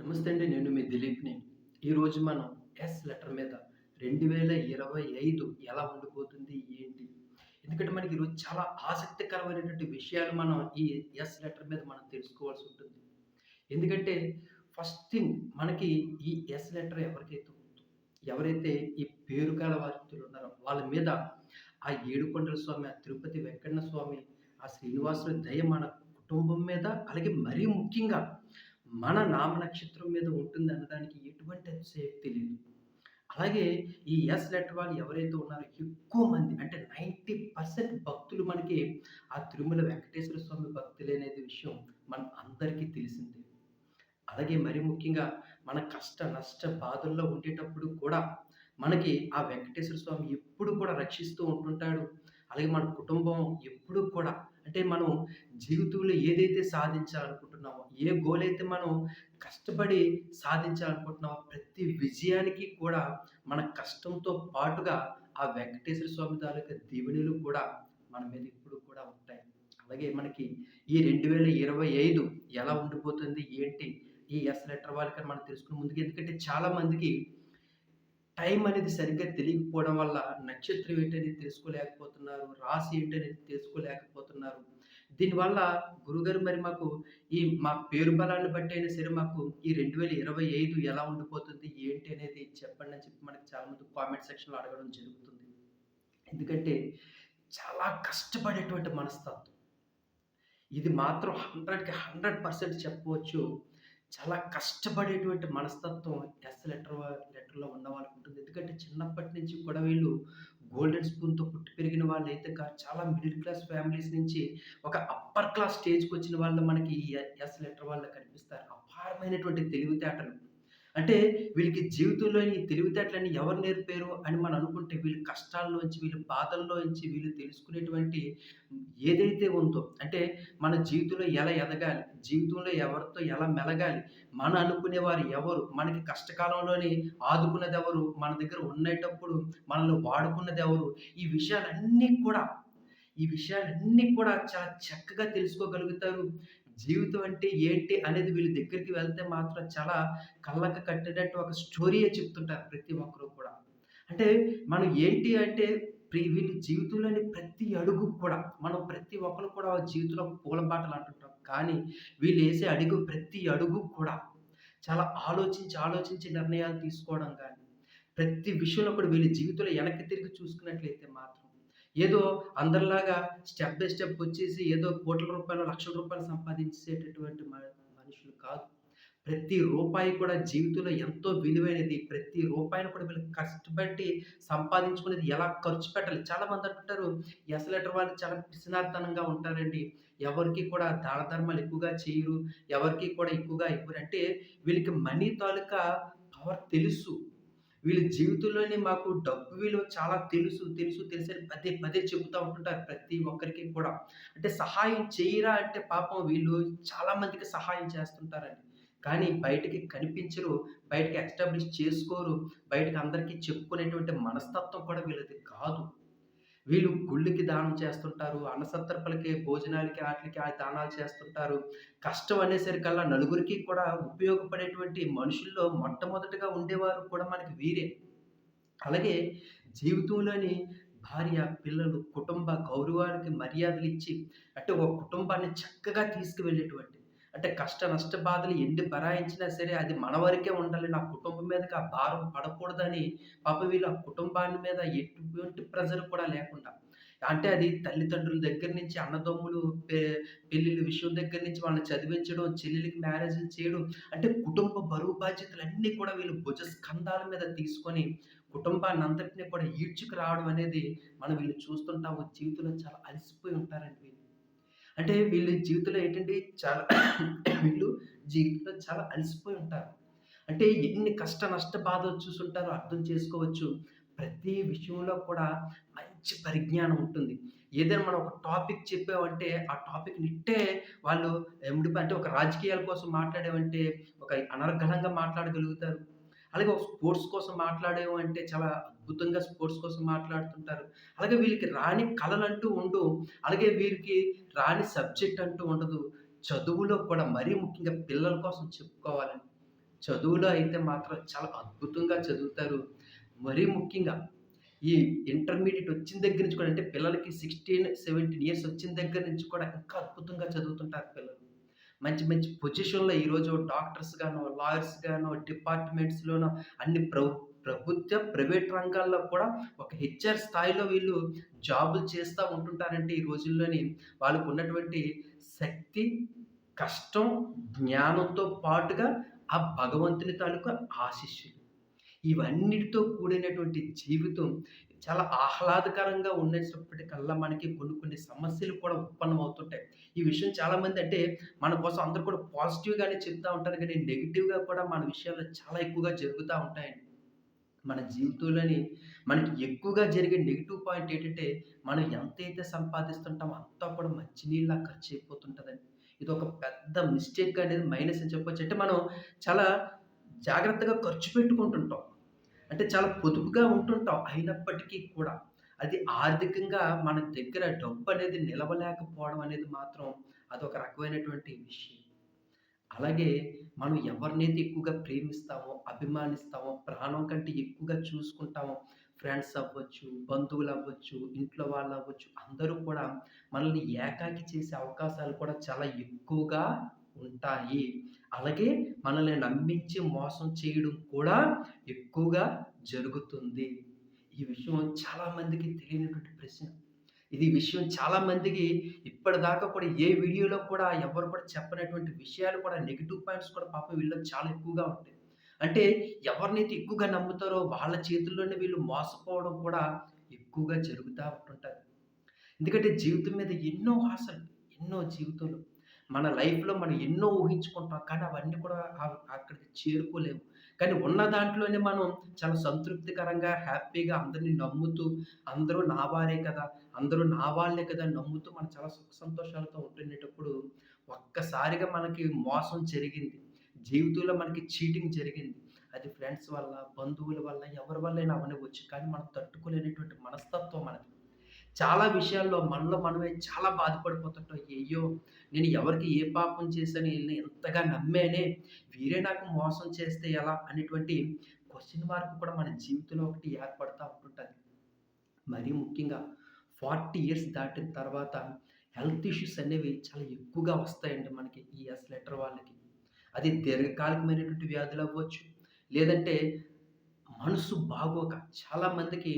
నమస్తే అండి నేను మీ దిలీప్ని. ఈరోజు మనం ఎస్ లెటర్ మీద రెండు వేల ఇరవై ఐదు ఎలా ఉండిపోతుంది ఏంటి? ఎందుకంటే మనకి ఈరోజు చాలా ఆసక్తికరమైనటువంటి విషయాలు మనం ఈ ఎస్ లెటర్ మీద మనం తెలుసుకోవాల్సి ఉంటుంది. ఎందుకంటే ఫస్ట్ థింగ్ మనకి ఈ ఎస్ లెటర్ ఎవరికైతే ఉందో ఎవరైతే ఈ పేరు గల ఉన్నారో వాళ్ళ మీద ఆ ఏడుకొండల స్వామి ఆ తిరుపతి వెంకన్న స్వామి ఆ శ్రీనివాసుల దయ మన కుటుంబం మీద అలాగే మరీ ముఖ్యంగా మన నామ నక్షత్రం మీద ఉంటుంది అన్నదానికి ఎటువంటి అతిశయక్తి లేదు. అలాగే ఈ ఎస్ లెటర్ వాళ్ళు ఎవరైతే ఉన్నారో ఎక్కువ మంది అంటే నైంటీ పర్సెంట్ భక్తులు మనకి ఆ తిరుమల వెంకటేశ్వర స్వామి భక్తులు అనేది విషయం మన అందరికీ తెలిసిందే. అలాగే మరి ముఖ్యంగా మన కష్ట నష్ట బాధల్లో ఉండేటప్పుడు కూడా మనకి ఆ వెంకటేశ్వర స్వామి ఎప్పుడు కూడా రక్షిస్తూ ఉంటుంటాడు. అలాగే మన కుటుంబం ఎప్పుడు కూడా అంటే మనం జీవితంలో ఏదైతే సాధించాలనుకుంటున్నామో ఏ గోల్ అయితే మనం కష్టపడి సాధించాలనుకుంటున్నామో ప్రతి విజయానికి కూడా మన కష్టంతో పాటుగా ఆ వెంకటేశ్వర స్వామి తాలూకా దీవెనలు కూడా మన మీద ఇప్పుడు కూడా ఉంటాయి. అలాగే మనకి ఈ రెండు వేల ఇరవై ఐదు ఎలా ఉండిపోతుంది ఏంటి? ఈ ఎస్ లెటర్ వాళ్ళకని మనం తెలుసుకునే ముందుకు ఎందుకంటే చాలామందికి టైం అనేది సరిగ్గా తెలియకపోవడం వల్ల నక్షత్రం ఏంటనేది తెలుసుకోలేకపోతున్నారు రాశి ఏంటనేది తెలుసుకోలేకపోతున్నారు. దీనివల్ల గురుగారు మరి మాకు ఈ మా పేరు బలాన్ని బట్టి అయినా సరే మాకు ఈ రెండు వేల ఇరవై ఐదు ఎలా ఉండిపోతుంది ఏంటి అనేది చెప్పండి అని చెప్పి మనకి చాలామంది కామెంట్ సెక్షన్లో అడగడం జరుగుతుంది. ఎందుకంటే చాలా కష్టపడేటువంటి మనస్తత్వం. ఇది మాత్రం హండ్రెడ్కి హండ్రెడ్ పర్సెంట్ చెప్పవచ్చు. చాలా కష్టపడేటువంటి మనస్తత్వం ఎస్ లెటర్ లెటర్లో ఉన్న వాళ్ళకు ఉంటుంది. ఎందుకంటే చిన్నప్పటి నుంచి కూడా వీళ్ళు గోల్డెన్ స్పూన్తో పుట్టి పెరిగిన వాళ్ళు అయితే కాదు చాలా మిడిల్ క్లాస్ ఫ్యామిలీస్ నుంచి ఒక అప్పర్ క్లాస్ స్టేజ్కి వచ్చిన వాళ్ళు మనకి ఈ ఎస్ లెటర్ వాళ్ళు కనిపిస్తారు. అపారమైనటువంటి తెలివితేటలు. అంటే వీళ్ళకి జీవితంలోని ఈ తెలివితేటలన్నీ ఎవరు నేర్పారు అని మనం అనుకుంటే వీళ్ళ కష్టాల్లోంచి వీళ్ళ బాధల్లోంచి వీళ్ళు తెలుసుకునేటువంటి ఏదైతే ఉందో అంటే మన జీవితంలో ఎలా ఎదగాలి జీవితంలో ఎవరితో ఎలా మెలగాలి మన అనుకునేవారు ఎవరు మనకి కష్టకాలంలోనే ఆదుకున్నది ఎవరు మన దగ్గర ఉండేటప్పుడు మనల్ని వాడుకున్నది ఎవరు ఈ విషయాలన్నీ కూడా ఈ విషయాలన్నీ కూడా చాలా చక్కగా తెలుసుకోగలుగుతారు. జీవితం అంటే ఏంటి అనేది వీళ్ళ దగ్గరికి వెళ్తే మాత్రం చాలా కళ్ళకు కట్టినట్టు ఒక స్టోరీయే చెప్తుంటారు ప్రతి ఒక్కరు కూడా. అంటే మనం ఏంటి అంటే ప్రి వీళ్ళ జీవితంలోని ప్రతి అడుగు కూడా మనం ప్రతి ఒక్కరు కూడా జీవితంలో పూల బాటలు అంటుంటాం. కానీ వీళ్ళు వేసే అడుగు ప్రతి అడుగు కూడా చాలా ఆలోచించి ఆలోచించి నిర్ణయాలు తీసుకోవడం కానీ ప్రతి విషయంలో కూడా వీళ్ళ జీవితంలో వెనక్కి తిరిగి చూసుకున్నట్లయితే మాత్రం ఏదో అందరిలాగా స్టెప్ బై స్టెప్ వచ్చేసి ఏదో కోట్ల రూపాయలు లక్షల రూపాయలు సంపాదించేటటువంటి మనుషులు కాదు. ప్రతి రూపాయి కూడా జీవితంలో ఎంతో విలువైనది. ప్రతి రూపాయిని కూడా వీళ్ళు కష్టపడి సంపాదించుకునేది ఎలా ఖర్చు పెట్టాలి? చాలా మంది అంటుంటారు ఎసలెటర్ వాళ్ళు చాలా పిసినార్థనంగా ఉంటారండి. ఎవరికి కూడా దాన ధర్మాలు ఎక్కువగా చేయరు. ఎవరికి కూడా ఎక్కువగా ఇవ్వరు. అంటే వీళ్ళకి మనీ తాలూకా పవర్ తెలుసు. వీళ్ళ జీవితంలోనే మాకు డబ్బు విలువ చాలా తెలుసు తెలుసు తెలుసు అని పదే పదే చెబుతూ ఉంటుంటారు ప్రతి ఒక్కరికి కూడా. అంటే సహాయం చేయరా అంటే పాపం వీళ్ళు చాలా మందికి సహాయం చేస్తుంటారండి. కానీ బయటకి కనిపించరు బయటకి ఎస్టాబ్లిష్ చేసుకోరు బయటకి అందరికీ చెప్పుకునేటువంటి మనస్తత్వం కూడా వీళ్ళది కాదు. వీళ్ళు గుళ్ళకి దానం చేస్తుంటారు అన్నసత్రపలకి భోజనాలకి వాటికి ఆ దానాలు చేస్తుంటారు. కష్టం అనేసరికల్లా నలుగురికి కూడా ఉపయోగపడేటువంటి మనుషుల్లో మొట్టమొదటిగా ఉండేవారు కూడా మనకి వీరే. అలాగే జీవితంలోని భార్య పిల్లలు కుటుంబ గౌరవానికి మర్యాదలు ఇచ్చి అంటే ఒక కుటుంబాన్ని చక్కగా తీసుకువెళ్ళేటువంటి అంటే కష్ట నష్ట బాధలు ఎన్ని భరాయించినా సరే అది మన వరకే ఉండాలి. నా కుటుంబం మీదకి ఆ భారం పడకూడదని పాప వీళ్ళు ఆ కుటుంబాన్ని మీద ఎటువంటి ప్రెజర్ కూడా లేకుండా. అంటే అది తల్లిదండ్రుల దగ్గర నుంచి అన్నదమ్ములు పె పెళ్ళిళ్ళ విషయం దగ్గర నుంచి వాళ్ళని చదివించడం చెల్లెలకి మ్యారేజ్లు చేయడం అంటే కుటుంబ బరువు బాధ్యతలు అన్నీ కూడా వీళ్ళు భుజ స్కంధాల మీద తీసుకొని కుటుంబాన్ని అంతటిని కూడా ఈడ్చుకు రావడం అనేది మనం వీళ్ళు చూస్తుంటాము. జీవితంలో చాలా అలసిపోయి ఉంటారండి అంటే వీళ్ళు జీవితంలో ఏంటంటే చాలా వీళ్ళు జీవితంలో చాలా అలసిపోయి ఉంటారు. అంటే ఎన్ని కష్ట నష్ట బాధలు చూసుంటారో అర్థం చేసుకోవచ్చు. ప్రతి విషయంలో కూడా మంచి పరిజ్ఞానం ఉంటుంది. ఏదైనా మనం ఒక టాపిక్ చెప్పామంటే ఆ టాపిక్ నిట్టే వాళ్ళు ఎముడి అంటే ఒక రాజకీయాల కోసం మాట్లాడామంటే ఒక అనర్గళంగా మాట్లాడగలుగుతారు. అలాగే ఒక స్పోర్ట్స్ కోసం మాట్లాడేవు అంటే చాలా అద్భుతంగా స్పోర్ట్స్ కోసం మాట్లాడుతుంటారు అలాగే వీళ్ళకి రాని కళలు అంటూ ఉండు అలాగే వీరికి రాని సబ్జెక్ట్ అంటూ ఉండదు చదువులో కూడా మరీ ముఖ్యంగా పిల్లల కోసం చెప్పుకోవాలని చదువులో అయితే మాత్రం చాలా అద్భుతంగా చదువుతారు. మరీ ముఖ్యంగా ఈ ఇంటర్మీడియట్ వచ్చిన దగ్గర నుంచి కూడా అంటే పిల్లలకి 16, 17 ఇయర్స్ వచ్చిన దగ్గర నుంచి కూడా ఇంకా అద్భుతంగా చదువుతుంటారు పిల్లలు. మంచి మంచి పొజిషన్‌లో ఈరోజు డాక్టర్స్ గానో, లాయర్స్ గానో, డిపార్ట్‌మెంట్స్‌లోనో అన్ని ప్ర ప్రభుత్వ, ప్రైవేట్ రంగాల్లో కూడా ఒక హెచ్‌ఆర్ స్థాయిలో వీళ్ళు జాబులు చేస్తూ ఉంటుంటారంటే ఈ రోజుల్లోని వాళ్ళకు ఉన్నటువంటి శక్తి, కష్టం, జ్ఞానంతో పాటుగా ఆ భగవంతుని తాలూకా ఆశిష్యులు ఇవన్నిటితో కూడినటువంటి జీవితం చాలా ఆహ్లాదకరంగా ఉండేటప్పటికల్లా మనకి కొన్ని కొన్ని సమస్యలు కూడా ఉత్పన్నమవుతుంటాయి. ఈ విషయం చాలామంది అంటే మన కోసం అందరూ కూడా పాజిటివ్‌గానే చెప్తూ ఉంటారు కానీ నెగిటివ్గా కూడా మన విషయాలు చాలా ఎక్కువగా జరుగుతూ ఉంటాయండి. మన జీవితంలోని మనకి ఎక్కువగా జరిగే నెగిటివ్ పాయింట్ ఏంటంటే, మనం ఎంతైతే సంపాదిస్తుంటామో అంతా కూడా మంచినీళ్ళ ఖర్చైపోతుంటుందని ఇది ఒక పెద్ద మిస్టేక్ అనేది మైనస్ అని చెప్పొచ్చు. అంటే మనం చాలా జాగ్రత్తగా ఖర్చు పెట్టుకుంటుంటాం. అంటే చాలా పొదుపుగా ఉంటుంటాం. అయినప్పటికీ కూడా అది ఆర్థికంగా మన దగ్గర డబ్బు అనేది నిలవలేకపోవడం అనేది మాత్రం అదొక రకమైనటువంటి విషయం. అలాగే మనం ఎవరినైతే ఎక్కువగా ప్రేమిస్తామో, అభిమానిస్తామో, ప్రాణం కంటే ఎక్కువగా చూసుకుంటామో, ఫ్రెండ్స్ అవ్వచ్చు, బంధువులు అవ్వచ్చు ఇంట్లో వాళ్ళు అవ్వచ్చు అందరూ కూడా మనల్ని ఏకాకి చేసే అవకాశాలు కూడా చాలా ఎక్కువగా ఉంటాయి. అలాగే మనల్ని నమ్మించి మోసం చేయడం కూడా ఎక్కువగా జరుగుతుంది. ఈ విషయం చాలామందికి తెలియనటువంటి ప్రశ్న. ఇది విషయం చాలా మందికి ఇప్పటిదాకా కూడా ఏ వీడియోలో కూడా ఎవరు కూడా చెప్పనటువంటి విషయాలు కూడా నెగిటివ్ పాయింట్స్ కూడా పాపం వీళ్ళు చాలా ఎక్కువగా ఉంటాయి. అంటే ఎవరినైతే ఎక్కువగా నమ్ముతారో వాళ్ళ చేతుల్లోనే వీళ్ళు మోసపోవడం కూడా ఎక్కువగా జరుగుతూ ఉంటుంటారు ఎందుకంటే జీవితం మీద ఎన్నో ఆశలు, ఎన్నో జీవితంలో మన లైఫ్‌లో మనం ఎన్నో ఊహించుకుంటాం. కానీ అవన్నీ కూడా అక్కడికి చేరుకోలేము. కానీ ఉన్న దాంట్లోనే మనం చాలా సంతృప్తికరంగా, హ్యాపీగా అందరిని నమ్ముతూ, అందరూ నా వారే కదా! అందరూ నా వాళ్ళే కదా! నమ్ముతూ మనం చాలా సుఖ సంతోషాలతో ఉంటునేటప్పుడు ఒక్కసారిగా మనకి మోసం జరిగింది. జీవితంలో మనకి చీటింగ్ జరిగింది. అది ఫ్రెండ్స్ వల్ల, బంధువుల వల్ల, ఎవరి వల్ల అయినా అవ్వనివ్వచ్చు. కానీ మనం తట్టుకోలేనటువంటి మనస్తత్వం మనది. చాలా విషయాల్లో మనలో మనమే చాలా బాధపడిపోతుంటాం. అయ్యో నేను ఎవరికి ఏ పాపం చేశాను వీళ్ళని ఎంతగా నమ్మానే, వీరే నాకు మోసం చేస్తే ఎలా? అనేటువంటి క్వశ్చన్ మార్క్ కూడా మన జీవితంలో ఒకటి ఏర్పడతా ఉంటుంటుంది మరీ ముఖ్యంగా 40 ఇయర్స్ దాటిన తర్వాత హెల్త్ ఇష్యూస్ అనేవి చాలా ఎక్కువగా వస్తాయండి మనకి ఈ ఎస్ లెటర్ వాళ్ళకి. అది దీర్ఘకాలికమైనటువంటి వ్యాధులు అవ్వచ్చు లేదంటే మనసు బాగోక చాలా మందికి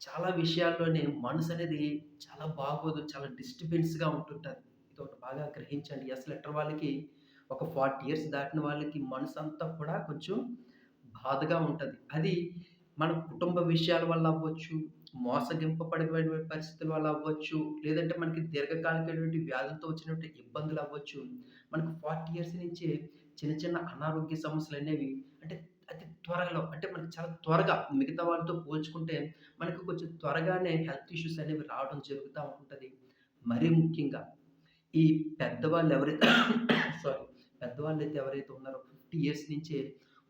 చాలా విషయాల్లోనే మనసు అనేది చాలా బాగోదు. చాలా డిస్టర్బెన్స్‌గా ఇది ఒకటి బాగా గ్రహించండి. ఎస్ లెటర్ వాళ్ళకి ఒక 40 ఇయర్స్ దాటిన వాళ్ళకి మనసు అంతా కూడా కొంచెం బాధగా ఉంటుంది అది మన కుటుంబ విషయాల వల్ల అవ్వచ్చు, మోసగింపబడిన పరిస్థితుల వల్ల అవ్వచ్చు, లేదంటే మనకి దీర్ఘకాలికమైనటువంటి వ్యాధులతో వచ్చినటువంటి ఇబ్బందులు అవ్వచ్చు మనకు 40 ఇయర్స్ నుంచే చిన్న చిన్న అనారోగ్య సమస్యలు అనేవి అంటే అతి త్వరలో అంటే మనకి చాలా త్వరగా మిగతా వాళ్ళతో పోల్చుకుంటే మనకు కొంచెం త్వరగానే హెల్త్ ఇష్యూస్ అనేవి రావడం జరుగుతూ ఉంటుంది. మరీ ముఖ్యంగా ఈ పెద్దవాళ్ళు ఎవరైతే సారీ పెద్దవాళ్ళైతే ఎవరైతే ఉన్నారో 50 ఇయర్స్ నుంచే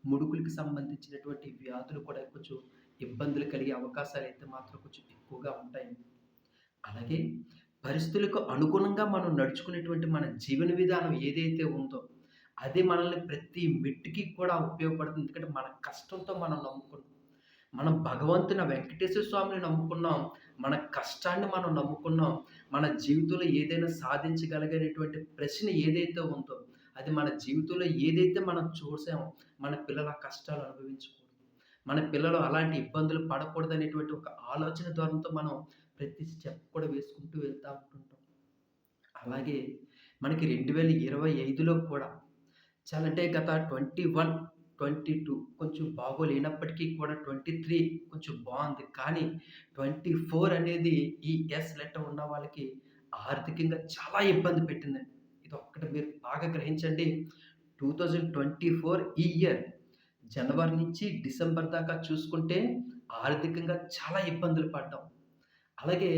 ముడుకులకి సంబంధించినటువంటి వ్యాధులు కూడా కొంచెం ఇబ్బందులు కలిగే అవకాశాలు అయితే మాత్రం కొంచెం ఎక్కువగా ఉంటాయి. అలాగే పరిస్థితులకు అనుగుణంగా మనం నడుచుకునేటువంటి మన జీవన విధానం ఏదైతే ఉందో, అది మనల్ని ప్రతి మెట్టుకి కూడా ఉపయోగపడుతుంది. ఎందుకంటే మన కష్టంతో మనం నమ్ముకుంటాం మనం భగవంతుని వెంకటేశ్వర స్వామిని నమ్ముకున్నాం. మన కష్టాన్ని మనం నమ్ముకున్నాం. మన జీవితంలో ఏదైనా సాధించగలిగేటువంటి ప్రశ్న ఏదైతే ఉందో, అది మన జీవితంలో ఏదైతే మనం చూసామో, మన పిల్లల కష్టాలు అనుభవించకూడదు. మన పిల్లలు అలాంటి ఇబ్బందులు పడకూడదనేటువంటి ఒక ఆలోచన ద్వారంతో మనం ప్రతి స్టెప్ కూడా వేసుకుంటూ వెళ్తూ ఉంటుంటాం. అలాగే మనకి 2025లో కూడా చాలా అంటే గత 21, 22 కొంచెం బాగోలేనప్పటికీ కూడా 23 కొంచెం బాగుంది కానీ 24 అనేది ఈ ఎస్ లెటర్ ఉన్న వాళ్ళకి ఆర్థికంగా చాలా ఇబ్బంది పెట్టిందండి. ఒక్కటి మీరు బాగా గ్రహించండి. 2024 ఈ ఇయర్ జనవరి నుంచి డిసెంబర్ దాకా చూసుకుంటే ఆర్థికంగా చాలా ఇబ్బందులు పడ్డాం. అలాగే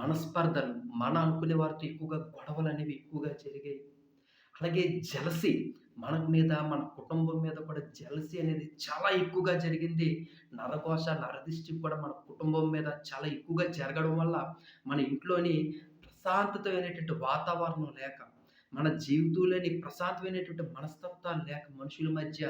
మనస్పర్ధలు, మన అనుకునే వారితో ఎక్కువగా గొడవలు అనేవి ఎక్కువగా జరిగాయి. అలాగే జలసి మన మీద, మన కుటుంబం మీద కూడా జలసి అనేది చాలా ఎక్కువగా జరిగింది. నరఘోష, నరదిష్టి కూడా మన కుటుంబం మీద చాలా ఎక్కువగా జరగడం వల్ల మన ఇంట్లోని ప్రశాంతత అనేటువంటి వాతావరణం లేక, మన జీవితంలోని ప్రశాంతమైనటువంటి మనస్తత్వాలు లేక మనుషుల మధ్య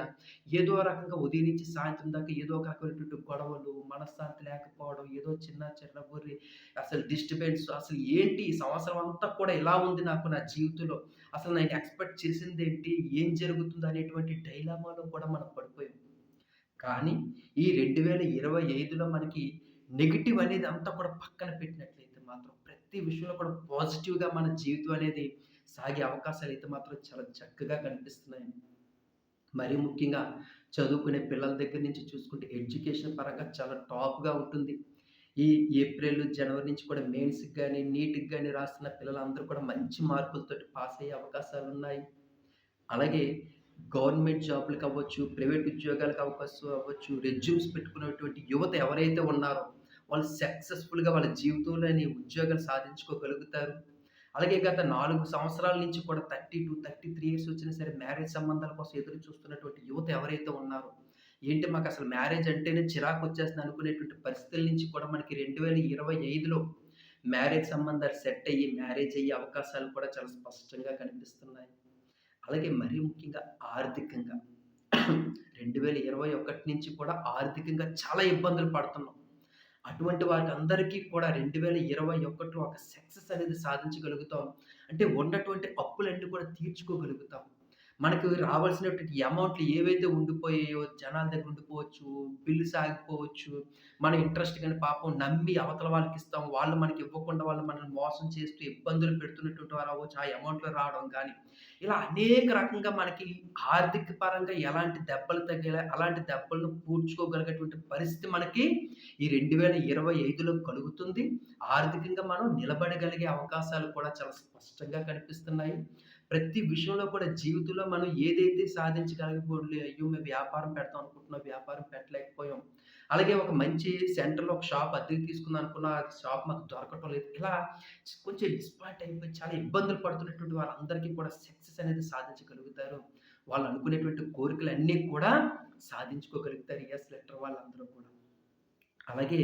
ఏదో రకంగా ఉదయం నుంచి సాయంత్రం దాకా ఏదో ఒక రకమైనటువంటి గొడవలు, మనశ్శాంతి లేకపోవడం, ఏదో చిన్న చిన్న బుర్రి అసలు డిస్టర్బెన్స్ అసలు ఏంటి ఈ సంవత్సరం అంతా కూడా ఇలా ఉంది నాకు నా జీవితంలో. అసలు నేను ఎక్స్‌పెక్ట్ చేసింది ఏంటి ఏం జరుగుతుంది? అనేటువంటి డైలామాలో కూడా మనం పడిపోయాం. కానీ ఈ 2025లో మనకి నెగిటివ్ అనేది అంతా కూడా పక్కన పెట్టినట్లయితే మాత్రం ప్రతి విషయంలో కూడా పాజిటివ్‌గా మన జీవితం అనేది సాగే అవకాశాలు అయితే మాత్రం చాలా చక్కగా కనిపిస్తున్నాయి. మరీ ముఖ్యంగా చదువుకునే పిల్లల దగ్గర నుంచి చూసుకుంటే ఎడ్యుకేషన్ పరంగా చాలా టాప్‌గా ఉంటుంది. ఈ ఏప్రిల్, జనవరి నుంచి కూడా మెయిన్స్‌కి కానీ నీట్‌కి కానీ రాస్తున్న పిల్లలందరూ కూడా మంచి మార్కులతో పాస్ అయ్యే అవకాశాలు ఉన్నాయి అలాగే గవర్నమెంట్ జాబ్‌లకి అవ్వచ్చు, ప్రైవేట్ ఉద్యోగాలకు అవకాశం అవ్వచ్చు, రెజ్యూమ్స్ పెట్టుకున్నటువంటి యువత ఎవరైతే ఉన్నారో వాళ్ళు సక్సెస్‌ఫుల్‌గా వాళ్ళ జీవితంలోని ఉద్యోగాలు సాధించుకోగలుగుతారు. అలాగే గత నాలుగు సంవత్సరాల నుంచి కూడా 30-33 ఇయర్స్ వచ్చినా సరే మ్యారేజ్ సంబంధాల కోసం ఎదురు చూస్తున్నటువంటి యువత ఎవరైతే ఉన్నారో, ఏంటి మాకు అసలు మ్యారేజ్ అంటేనే చిరాకొచ్చేస్తుంది అనుకునేటువంటి పరిస్థితుల నుంచి కూడా మనకి 2025లో మ్యారేజ్ సంబంధాలు సెట్ అయ్యి, మ్యారేజ్ అయ్యే అవకాశాలు కూడా చాలా స్పష్టంగా కనిపిస్తున్నాయి. అలాగే మరీ ముఖ్యంగా ఆర్థికంగా 2021 నుంచి కూడా ఆర్థికంగా చాలా ఇబ్బందులు పడుతున్నాం. అటువంటి వారికందరికీ కూడా 2021లో ఒక సక్సెస్ అనేది సాధించగలుగుతాం. అంటే ఉన్నటువంటి అప్పులన్నీ కూడా తీర్చుకోగలుగుతాం. మనకు రావాల్సినటువంటి అమౌంట్‌లు ఏవైతే ఉండిపోయాయో జనాల దగ్గర ఉండిపోవచ్చు, బిల్లు సాగిపోవచ్చు మన ఇంట్రెస్ట్ కానీ పాపం నమ్మి అవతల వాళ్ళకిస్తాం. వాళ్ళు మనకి ఇవ్వకుండా వాళ్ళు మనల్ని మోసం చేస్తూ ఇబ్బందులు పెడుతున్నటువంటి వారు అవ్వచ్చు. ఆ అమౌంట్‌లు రావడం కానీ ఇలా అనేక రకంగా మనకి ఆర్థిక పరంగా ఎలాంటి దెబ్బలు తగిలాయి, అలాంటి దెబ్బలను పూడ్చుకోగలిగేటువంటి పరిస్థితి మనకి ఈ 2025లో కలుగుతుంది. ఆర్థికంగా మనం నిలబడగలిగే అవకాశాలు కూడా చాలా స్పష్టంగా కనిపిస్తున్నాయి. ప్రతి విషయంలో కూడా జీవితంలో మనం ఏదైతే సాధించగలిగిపోలే అయ్యో! మేము వ్యాపారం పెడతాం అనుకుంటున్నాం, వ్యాపారం పెట్టలేకపోయాం. అలాగే ఒక మంచి సెంటర్‌లో ఒక షాప్ అద్దెకు తీసుకుందాం అనుకున్నా ఆ షాప్ మాకు దొరకటం లేదు. ఇలా కొంచెం డిస్పాట్ అయిపోయి చాలా ఇబ్బందులు పడుతున్నటువంటి వారందరికీ కూడా సక్సెస్ అనేది సాధించగలుగుతారు. వాళ్ళు అనుకునేటువంటి కోరికలన్నీ కూడా సాధించుకోగలుగుతారు. ఎస్ లెటర్ వాళ్ళందరూ కూడా. అలాగే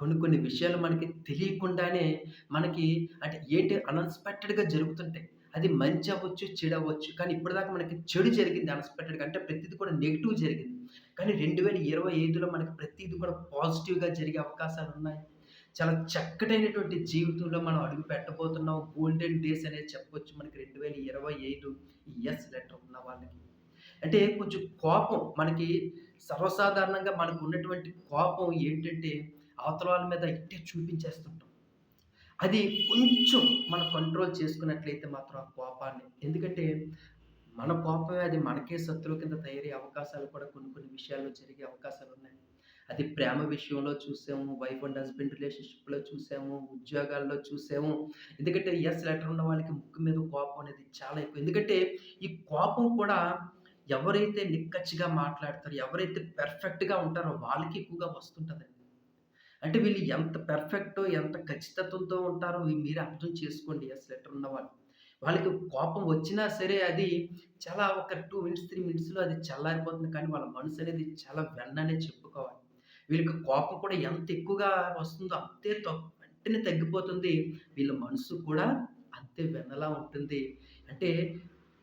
కొన్ని కొన్ని విషయాలు మనకి తెలియకుండానే మనకి అంటే ఏంటి అన్‌ఎక్స్‌పెక్టెడ్‌గా జరుగుతుంటాయి. అది మంచి అవ్వచ్చు, చెడు అవ్వచ్చు. కానీ ఇప్పటిదాకా మనకి చెడు జరిగింది అన్‌ఎక్స్‌పెక్టెడ్‌గా అంటే ప్రతిది కూడా నెగిటివ్ జరిగింది. కానీ 2025లో మనకి ప్రతిది కూడా పాజిటివ్‌గా జరిగే అవకాశాలు ఉన్నాయి చాలా చక్కటైనటువంటి జీవితంలో మనం అడుగు పెట్టబోతున్నాం. గోల్డెన్ డేస్ అనేది చెప్పొచ్చు మనకి 2025 ఈ ఎస్ లెటర్ ఉన్న వాళ్ళకి. అంటే కొంచెం కోపం మనకి సర్వసాధారణంగా మనకు ఉన్నటువంటి కోపం ఏంటంటే అవతల వాళ్ళ మీద ఇట్టే చూపించేస్తుంటాం. అది కొంచెం మనం కంట్రోల్ చేసుకున్నట్లయితే మాత్రం ఆ కోపాన్ని ఎందుకంటే మన కోపమే అది మనకే శత్రువు కింద తయారయ్యే అవకాశాలు కూడా కొన్ని కొన్ని విషయాల్లో జరిగే అవకాశాలు ఉన్నాయి అది ప్రేమ విషయంలో చూసాము, వైఫ్ అండ్ హస్బెండ్ రిలేషన్‌షిప్‌లో చూసాము, ఉద్యోగాల్లో చూసాము. ఎందుకంటే ఎస్ లెటర్ ఉన్న వాళ్ళకి ముక్కు మీద కోపం అనేది చాలా ఎక్కువ. ఎందుకంటే ఈ కోపం కూడా ఎవరైతే నిక్కచ్చిగా మాట్లాడతారో, ఎవరైతే పెర్ఫెక్ట్‌గా ఉంటారో వాళ్ళకి ఎక్కువగా వస్తుంటుంది అంటే వీళ్ళు ఎంత పెర్ఫెక్ట్ ఎంత ఖచ్చితత్వంతో ఉంటారో మీరు అర్థం చేసుకోండి ఎస్ లెటర్ ఉన్నవాళ్ళు. వాళ్ళకి కోపం వచ్చినా సరే అది చాలా ఒక టూ మినిట్స్, త్రీ మినిట్స్‌లో అది చల్లారిపోతుంది. కానీ వాళ్ళ మనసు అనేది చాలా వెన్ననే చెప్పుకోవాలి. వీళ్ళకి కోపం కూడా ఎంత ఎక్కువగా వస్తుందో అంతే వెంటనే తగ్గిపోతుంది. వీళ్ళ మనసు కూడా అంతే వెన్నలా ఉంటుంది. అంటే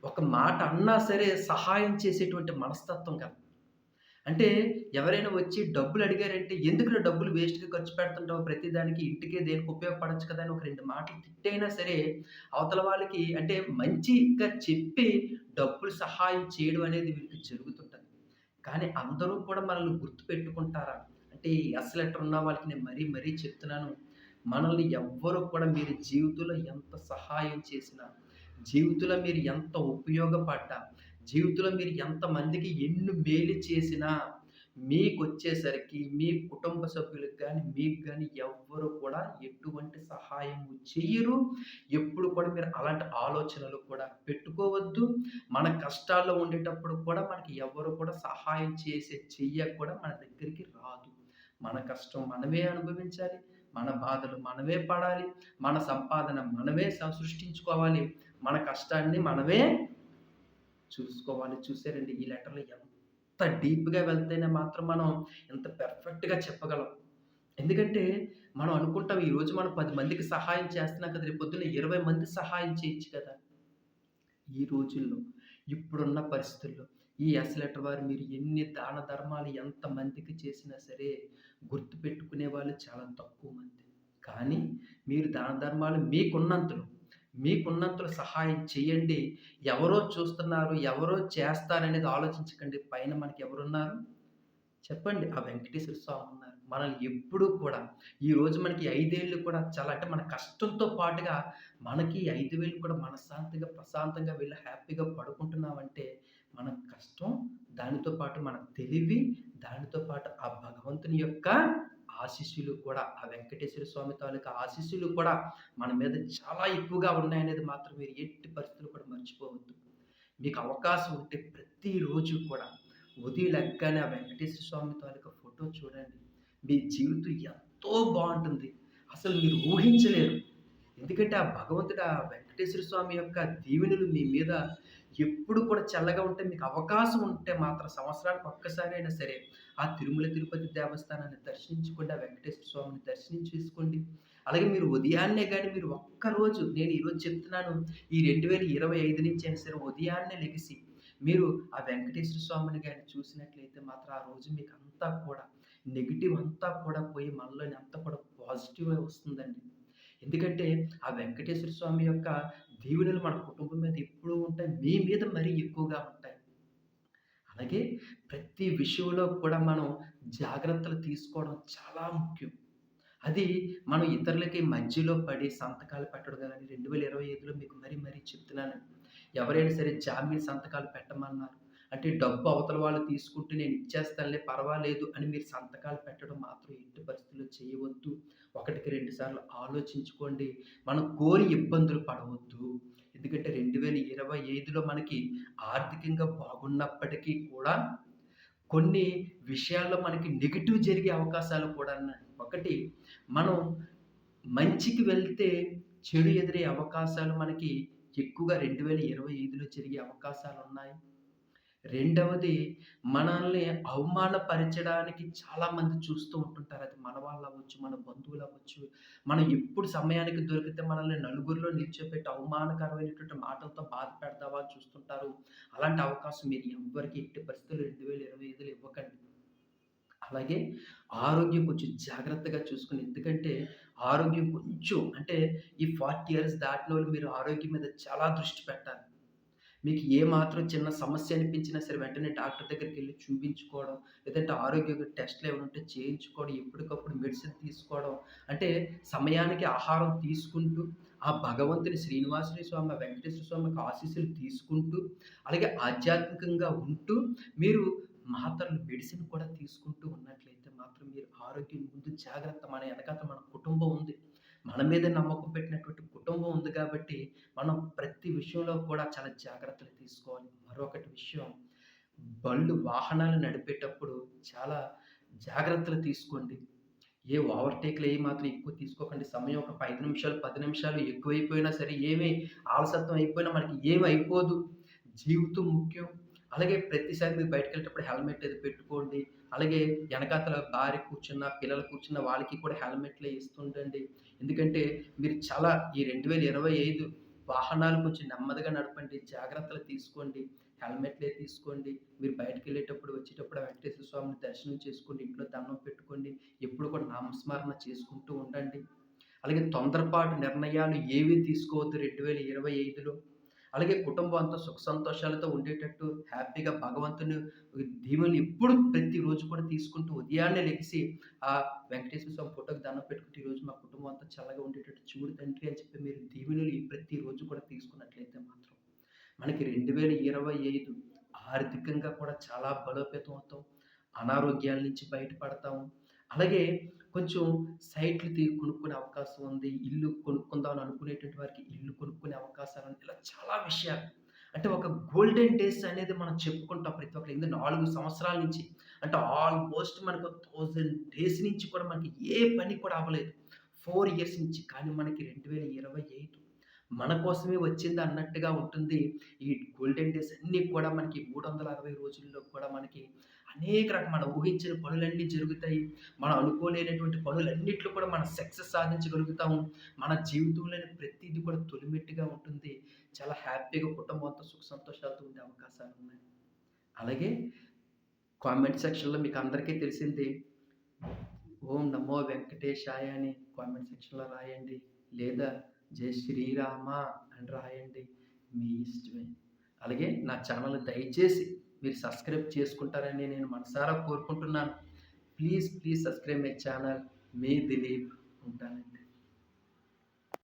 ఒక మాట అన్నా సరే సహాయం చేసేటువంటి మనస్తత్వం కదా అంటే ఎవరైనా వచ్చి డబ్బులు అడిగారంటే, ఎందుకు డబ్బులు వేస్ట్‌గా ఖర్చు పెడుతుంటావు ప్రతి దానికి ఇంటికే దేనికి ఉపయోగపడొచ్చు కదా!" అని ఒక రెండు మాటలు తిట్టైనా సరే, అవతల వాళ్ళకి అంటే మంచిగా చెప్పి డబ్బులు సహాయం చేయడం అనేది వీళ్ళకి జరుగుతుంటుంది కానీ అందరూ కూడా మనల్ని గుర్తుపెట్టుకుంటారా? అంటే ఎస్ లెటర్ ఉన్న వాళ్ళకి నేను మరీ మరీ చెప్తున్నాను. మనల్ని ఎవ్వరు కూడా మీరు జీవితంలో ఎంత సహాయం చేసినా, జీవితంలో మీరు ఎంత ఉపయోగపడ్డా, జీవితంలో మీరు ఎంతమందికి ఎన్ని మేలు చేసినా, మీకు వచ్చేసరికి మీ కుటుంబ సభ్యులకు కానీ మీకు కానీ ఎవ్వరు కూడా ఎటువంటి సహాయం చెయ్యరు. ఎప్పుడు కూడా మీరు అలాంటి ఆలోచనలు కూడా పెట్టుకోవద్దు. మన కష్టాల్లో ఉండేటప్పుడు కూడా మనకి ఎవరు కూడా సహాయం చేసే చెయ్య కూడా మన దగ్గరికి రాదు. మన కష్టం మనమే అనుభవించాలి. మన బాధలు మనమే పడాలి. మన సంపాదన మనమే స సృష్టించుకోవాలి. మన కష్టాన్ని మనమే చూసుకోవాలి. చూసారండి ఈ లెటర్లు ఎంత డీప్‌గా వెళ్తేనే మాత్రం మనం ఇంత పెర్ఫెక్ట్గా చెప్పగలం. ఎందుకంటే మనం అనుకుంటాం ఈరోజు మనం పది మందికి సహాయం చేస్తున్నాం కదా! రేపు పొద్దున్న 20 మందికి సహాయం చేయొచ్చు కదా! ఈ రోజుల్లో ఇప్పుడున్న పరిస్థితుల్లో ఈ ఎస్ లెటర్ వారు మీరు ఎన్ని దాన ధర్మాలు ఎంతమందికి చేసినా సరే గుర్తుపెట్టుకునే వాళ్ళు చాలా తక్కువ మంది. కానీ మీరు దాన ధర్మాలు మీకున్నంతలో, మీకున్నంతలో సహాయం చేయండి. ఎవరో చూస్తున్నారు, ఎవరో చేస్తారనేది ఆలోచించకండి. పైన మనకి ఎవరున్నారు? చెప్పండి. ఆ వెంకటేశ్వర స్వామి ఉన్నారు. మనల్ని ఎప్పుడూ కూడా ఈరోజు మనకి ఐదేళ్ళు కూడా చాలా అంటే మన కష్టంతో పాటుగా మనకి ఐదు వేలు కూడా మనశ్శాంతిగా, ప్రశాంతంగా వెళ్ళి హ్యాపీగా పడుకుంటున్నామంటే మన కష్టం, దానితో పాటు మన తెలివి, దానితో పాటు ఆ భగవంతుని యొక్క ఆశీస్సులు కూడా ఆ వెంకటేశ్వర స్వామి తాలూకా ఆశీస్సులు కూడా మన మీద చాలా ఎక్కువగా ఉన్నాయనేది మాత్రం మీరు ఎట్టి పరిస్థితులు కూడా మర్చిపోవద్దు. మీకు అవకాశం ఉంటే ప్రతిరోజు కూడా ఉదయం లెక్కనే ఆ వెంకటేశ్వర స్వామి తాలూకా ఫోటో చూడండి. మీ జీవితం ఎంతో బాగుంటుంది అసలు మీరు ఊహించలేరు. ఎందుకంటే ఆ భగవంతుడు ఆ వెంకటేశ్వర స్వామి యొక్క దీవెనలు మీ మీద ఎప్పుడు కూడా చల్లగా ఉంటే మీకు అవకాశం ఉంటే మాత్రం సంవత్సరానికి ఒక్కసారి అయినా సరే ఆ తిరుమల తిరుపతి దేవస్థానాన్ని దర్శించుకోండి. ఆ వెంకటేశ్వర స్వామిని దర్శించేసుకోండి. అలాగే మీరు ఉదయాన్నే కానీ మీరు ఒక్కరోజు నేను ఈరోజు చెప్తున్నాను ఈ 2025 నుంచి అయినా సరే ఉదయాన్నే లెగిసి మీరు ఆ వెంకటేశ్వర స్వామిని కానీ చూసినట్లయితే మాత్రం ఆ రోజు మీకు అంతా కూడా నెగిటివ్ అంతా కూడా పోయి మనలోని అంతా కూడా పాజిటివ్గా వస్తుందండి. ఎందుకంటే ఆ వెంకటేశ్వర స్వామి యొక్క దీవెనలు మన కుటుంబం మీద ఎప్పుడూ ఉంటాయి. మీ మీద మరీ ఎక్కువగా ఉంటాయి. అలాగే ప్రతి విషయంలో కూడా మనం జాగ్రత్తలు తీసుకోవడం చాలా ముఖ్యం. అది మనం ఇతరులకి మధ్యలో పడి సంతకాలు పెట్టడం కానీ రెండు వేల ఇరవై ఐదులో మీకు మరీ మరీ చెప్తున్నాను ఎవరైనా సరే జామీన్ సంతకాలు పెట్టమన్నారు. అంటే డబ్బు అవతల వాళ్ళు తీసుకుంటే నేను ఇచ్చేస్తానులే పర్వాలేదు అని మీరు సంతకాలు పెట్టడం మాత్రం ఎట్టి పరిస్థితుల్లో చేయవద్దు. ఒకటికి రెండు సార్లు ఆలోచించుకోండి. మనం కోరి ఇబ్బందులు పడవద్దు. ఎందుకంటే 2025లో మనకి ఆర్థికంగా బాగున్నప్పటికీ కూడా కొన్ని విషయాల్లో మనకి నెగిటివ్ జరిగే అవకాశాలు కూడా ఉన్నాయి. ఒకటి మనం మంచికి వెళ్తే చెడు ఎదురే అవకాశాలు మనకి ఎక్కువగా 2025లో జరిగే అవకాశాలు ఉన్నాయి రెండవది మనల్ని అవమానపరచడానికి చాలామంది చూస్తూ ఉంటుంటారు. అది మన వాళ్ళవ్వచ్చు, మన బంధువులవ్వచ్చు. మనం ఎప్పుడు సమయానికి దొరికితే మనల్ని నలుగురిలో నిల్చోపెట్టి అవమానకరమైనటువంటి మాటలతో బాధ పెడతావా అని చూస్తుంటారు. అలాంటి అవకాశం మీరు ఎవరికి ఎట్టి పరిస్థితి రెండు వేల ఇరవై ఐదులో ఇవ్వకండి. అలాగే ఆరోగ్యం కొంచెం జాగ్రత్తగా చూసుకుని ఎందుకంటే ఆరోగ్యం కొంచెం అంటే ఈ 40 ఇయర్స్ దాటినోళ్ళు మీరు ఆరోగ్యం మీద చాలా దృష్టి పెట్టాలి. మీకు ఏ మాత్రం చిన్న సమస్య అనిపించినా సరే వెంటనే డాక్టర్ దగ్గరికి వెళ్ళి చూపించుకోవడం, లేదంటే ఆరోగ్య టెస్ట్‌లు ఏమైనా ఉంటే చేయించుకోవడం, ఎప్పటికప్పుడు మెడిసిన్ తీసుకోవడం. అంటే సమయానికి ఆహారం తీసుకుంటూ, ఆ భగవంతుని శ్రీనివాసుని స్వామి, వెంకటేశ్వర స్వామికి ఆశీస్సులు తీసుకుంటూ, అలాగే ఆధ్యాత్మికంగా ఉంటూ, మీరు మాత్రలు మెడిసిన్ కూడా తీసుకుంటూ ఉన్నట్లయితే మాత్రం మీరు ఆరోగ్యం ముందు జాగ్రత్త. మన ఎనకాతల మన కుటుంబం ఉంది. మన మీద నమ్మకం పెట్టినటువంటి కుటుంబం ఉంది కాబట్టి, మనం ప్రతి విషయంలో కూడా చాలా జాగ్రత్తలు తీసుకోవాలి. మరొకటి విషయం బళ్ళు, వాహనాలు నడిపేటప్పుడు చాలా జాగ్రత్తలు తీసుకోండి. ఏ ఓవర్‌టేక్‌లు ఏ మాత్రం ఎక్కువ తీసుకోకండి. సమయం ఒక ఐదు నిమిషాలు, పది నిమిషాలు ఎక్కువైపోయినా సరే ఏమి ఆలసత్వం అయిపోయినా మనకి ఏమి అయిపోదు. జీవితం ముఖ్యం. అలాగే ప్రతిసారి మీరు బయటికెళ్ళేటప్పుడు హెల్మెట్ అది పెట్టుకోండి. అలాగే వెనకాతల భార్య కూర్చున్న, పిల్లలు కూర్చున్న వాళ్ళకి కూడా హెల్మెట్‌లే ఇస్తుండండి. ఎందుకంటే మీరు చాలా ఈ 2025 వాహనాలు కొంచెం నెమ్మదిగా నడపండి. జాగ్రత్తలు తీసుకోండి. హెల్మెట్‌లే తీసుకోండి. మీరు బయటికెళ్ళేటప్పుడు, వచ్చేటప్పుడు వెంకటేశ్వర స్వామిని దర్శనం చేసుకోండి. ఇంట్లో దండం పెట్టుకోండి. ఎప్పుడు కూడా నామస్మరణ చేసుకుంటూ ఉండండి. అలాగే తొందరపాటు నిర్ణయాలు ఏవి తీసుకోవద్దు 2025లో. అలాగే కుటుంబం అంతా సుఖ సంతోషాలతో ఉండేటట్టు హ్యాపీగా భగవంతుని దీవెనలు ఎప్పుడు ప్రతిరోజు కూడా తీసుకుంటూ ఉదయాన్నే లెగిసి ఆ వెంకటేశ్వర స్వామి ఫోటోకి దండం పెట్టుకుంటే ఈరోజు మా కుటుంబం అంతా చల్లగా ఉండేటట్టు చూడు తండ్రి అని చెప్పి మీరు దీవెనలు ప్రతిరోజు కూడా తీసుకున్నట్లయితే మాత్రం మనకి 2025 ఆర్థికంగా కూడా చాలా బలోపేతం అవుతాం. అనారోగ్యాల నుంచి బయటపడతాము. అలాగే కొంచెం సైట్లు కొనుక్కునే అవకాశం ఉంది. ఇల్లు కొనుక్కుందాం అనుకునేటువంటి వారికి ఇల్లు కొనుక్కునే అవకాశాలు ఇలా చాలా విషయాలు. అంటే ఒక గోల్డెన్ డేస్ అనేది మనం చెప్పుకుంటాం ప్రతి ఒక్కరు. ఎందుకంటే నాలుగు సంవత్సరాల నుంచి అంటే ఆల్‌మోస్ట్ మనకు థౌజండ్ డేస్ నుంచి కూడా మనకి ఏ పని కూడా అవ్వలేదు. ఫోర్ ఇయర్స్ నుంచి. కానీ మనకి 2025 మన కోసమే వచ్చింది అన్నట్టుగా ఉంటుంది. ఈ గోల్డెన్ డేస్ అన్నీ కూడా మనకి 360 రోజుల్లో కూడా మనకి అనేక రకం మనం ఊహించని పనులన్నీ జరుగుతాయి. మనం అనుకోలేనటువంటి పనులన్నింటిలో కూడా మనం సక్సెస్ సాధించగలుగుతాము. మన జీవితంలోని ప్రతిదీ కూడా తొలిమెట్టుగా ఉంటుంది. చాలా హ్యాపీగా కుటుంబంతో సుఖ సంతోషాలతో ఉండే అవకాశాలున్నాయి. అలాగే కామెంట్ సెక్షన్‌లో మీకు అందరికీ తెలిసింది ఓం నమో వెంకటేశాయ అని కామెంట్ సెక్షన్‌లో రాయండి. లేదా జై శ్రీరామ అని రాయండి. మీ ఇష్టమే. అలాగే నా ఛానల్ దయచేసి మీరు సబ్స్క్రైబ్ చేసుకుంటారని నేను మనసారా కోరుకుంటున్నాను. Please, please subscribe my channel. మీ దిలీప్ ఉంటానండి.